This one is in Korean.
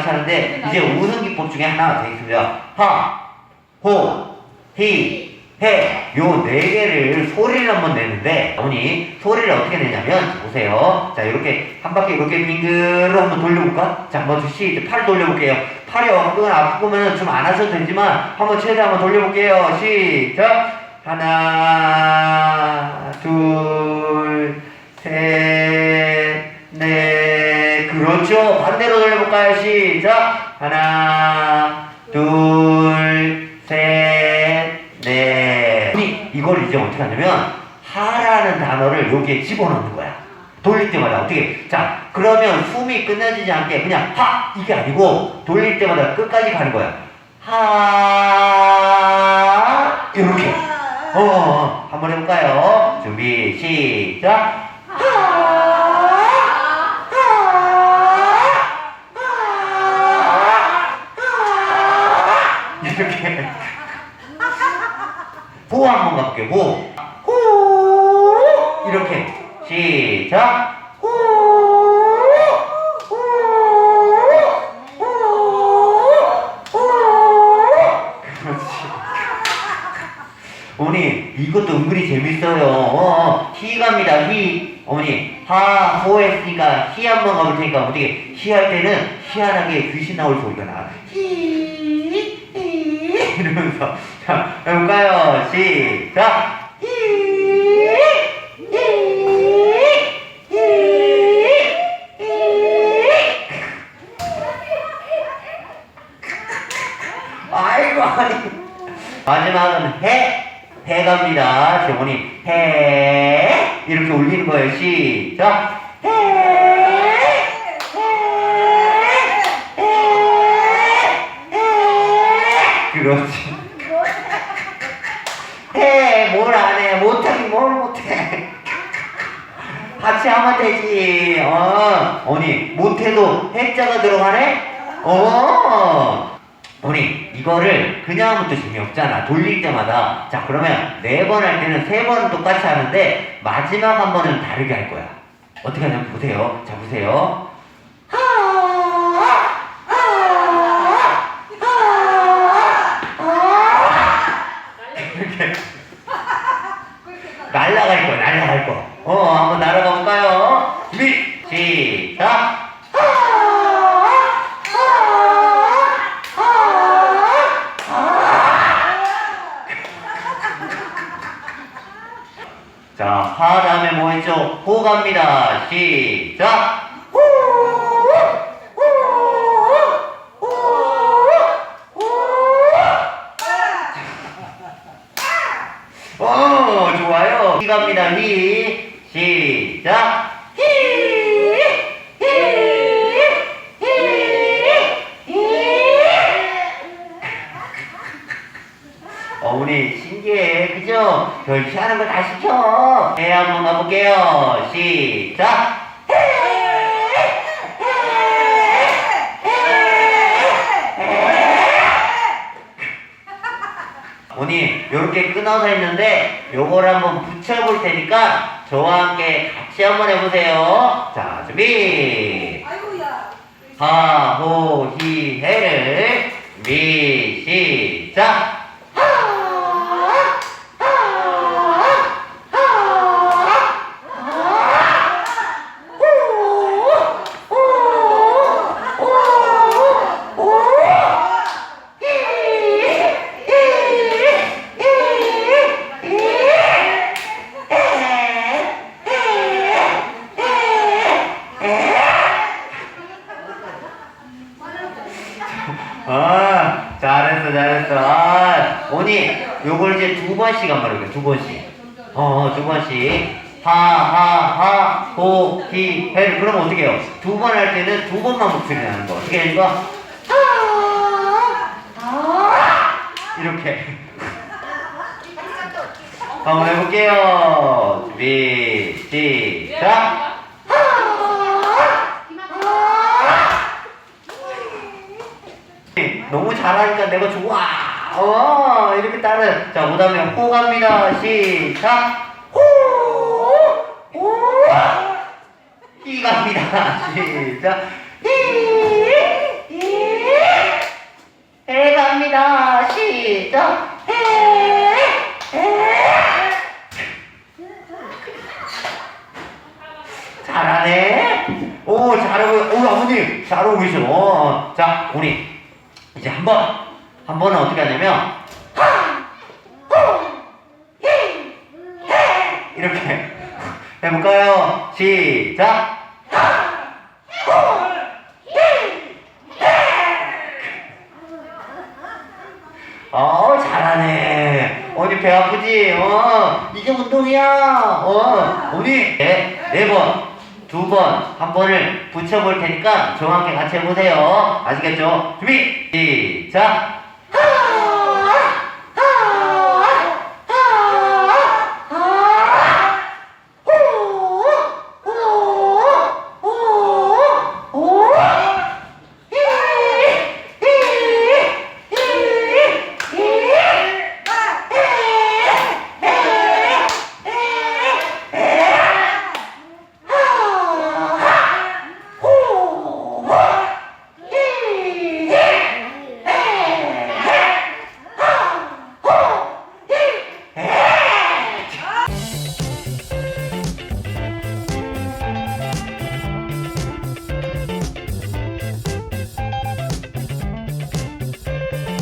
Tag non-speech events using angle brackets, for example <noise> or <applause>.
같이 하는데 이제 우선 기법 중에 하나가 되겠습니다. 하, 호, 히, 해. 요 네 개를 소리를 한번 내는데 어머니 소리를 어떻게 내냐면 자, 보세요. 자 이렇게 한 바퀴 이렇게 빙글로 한번 돌려볼까? 자 먼저 시, 팔 돌려볼게요. 팔이 엉뚱한 아프면 좀 안 하셔도 되지만 한번 최대한 한번 돌려볼게요. 시작. 하나, 둘, 셋, 넷. 그렇죠. 반대로 돌려볼까요? 시작. 하나, 둘, 셋, 넷. 이걸 이제 어떻게 하냐면 하라는 단어를 여기에 집어넣는 거야. 돌릴 때마다 어떻게? 자, 그러면 숨이 끝나지지 않게 그냥 하 이게 아니고 돌릴 때마다 끝까지 가는 거야. 하 이렇게. 어, 어, 어, 한번 해볼까요? 준비, 시작. 이렇게. 호 한번 가볼게요. 호. 호. 이렇게. 시작. <laughs> 어머니 이것도 은근히 재밌어요. 어, 어. 히 갑니다. 히. 어머니 하, 호 했으니까 히 한번 가볼 테니까 어떻게 히할 때는 희한하게 귀신 나올 소리가 나. 히, 히 이러면서 자 해볼까요? 시작. 히, 히, 히, 히. 아이고 아니. 마지막은 해. 해 갑니다. 어머니 해 이렇게 올리는 거예요. 시작. 해. 해. 해. 해. 그렇지. 해. 뭘 안 해. 못하긴 뭘 못해. 같이 하면 되지. 어. 언니 못해도 해자가 들어가네? 어. 우리 이거를 그냥 하면 또 재미없잖아 돌릴 때마다 자 그러면 네 번 할 때는 세 번은 똑같이 하는데 마지막 한 번은 다르게 할 거야 어떻게 하냐면 보세요 자 보세요 이렇게 날라갈 거야 날라갈 거 어 한번 날아가 볼까요 준비 시작 자, 하 다음에 뭐 했죠? 호 갑니다. 시작. 호, 좋아요. 히 갑니다. 히. 시작. 히, 히, 히, 히. 어머니 신기해. 그죠? 별 희한한 거다 시켜. 해 한번 가볼게요. 시작. 어머니 요렇게 끊어서 했는데 요걸 한번 붙여볼 테니까 저와 함께 같이 한번 해보세요. 자 준비. 아이고야. 하, 호, 히, 해를 미, 시작! 아, 잘했어, 잘했어. 아, 언니, 요걸 이제 두 번씩 한 말이에요, 두 번씩. 어, 두 번씩. 하, 하, 하, 호, 히, 해. 그럼 어떻게 해요? 두 번 할 때는 두 번만 목소리 나는 거. 어떻게 하는 거? 이렇게. <laughs> 한번 해볼게요. 준비, 시작. 너무 잘하니까 내가 좋아. 어, 이렇게 따른. 자, 그 다음에 호 갑니다. 시작. 호! 호! 히 갑니다. 시작. 히! 해 갑니다. 시작. 해. 해. 잘하네. 오, 잘하고, 오, 아버님, 잘하고 계셔. 어, 자, 우리, 이제 한 번, 한 번은 어떻게 하냐면, 이렇게 해볼까요? 시작! 어, 잘하네. 어디 배 아프지? 어, 이게 운동이야. 어, 우리 네, 네 번, 두 번, 한 번을 붙여볼 테니까 함께 같이 해보세요. 아시겠죠? 준비, 시작!